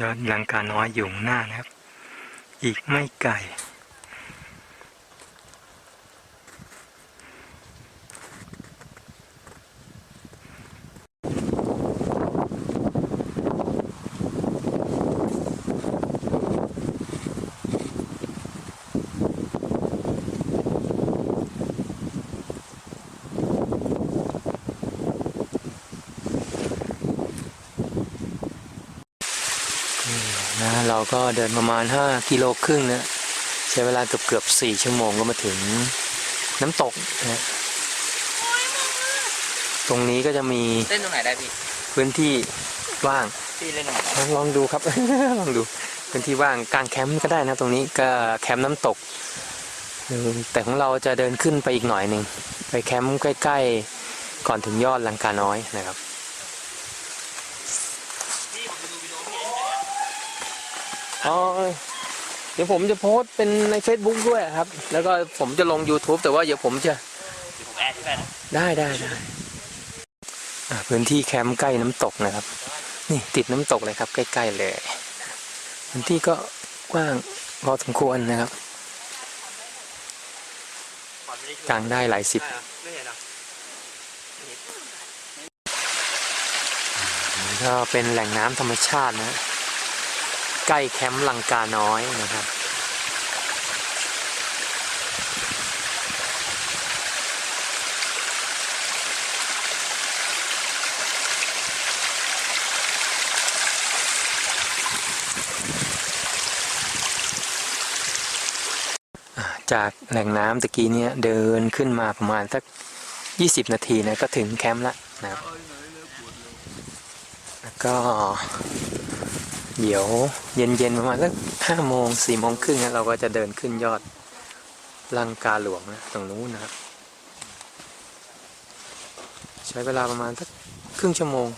ยอดลังกาน้อยอยู่หน้านะครับ อีกไม่ไกล เราก็เดินประมาณ 5 กิโลครึ่งนะใช้เวลาเกือบเกือบๆ4ชั่วโมงก็มาถึงน้ำตกนะตรงนี้ก็จะมีเล่นตรงไหนได้พี่พื้นที่ว่างพี่เล่นตรงไหนลองลองดูครับ ลองดูพื้นที่ว่างกลางแคมป์ก็ได้นะ ตรงนี้ก็แคมป์น้ำตกเออแต่ของเราจะเดินขึ้นไปอีกหน่อยหนึ่งไปแคมป์ใกล้ ๆ ก่อนถึงยอดลังกาน้อยนะครับ อ๋อเดี๋ยวผมจะโพสต์เป็นใน Facebook ด้วยครับ แล้วก็ผมจะลง YouTube แต่ว่าเดี๋ยวผมจะผมแอดที่แฟนได้ได้ได้อ่าพื้นที่แคมป์ใกล้น้ำตกนะครับ นี่ติดน้ำตกเลยครับ ใกล้ๆเลย พื้นที่ก็กว้างพอสมควรนะครับกลางได้หลายสิบไม่เห็นหรอนี่ก็เป็นแหล่งน้ำธรรมชาตินะ ใกล้แคมป์ลังกาน้อยนะครับจากแหล่งน้ำตะกี้เนี่ยเดินขึ้นมาประมาณสัก 20 นาทีนะก็ถึงแคมป์ละนะครับแล้วก็ เดี๋ยวเย็นๆประมาณสักห้าโมงสี่โมงครึ่งเราก็จะเดินขึ้นยอดลังกาหลวงนะตรงนู้นนะครับ ใช้เวลาประมาณสักครึ่งชั่วโมง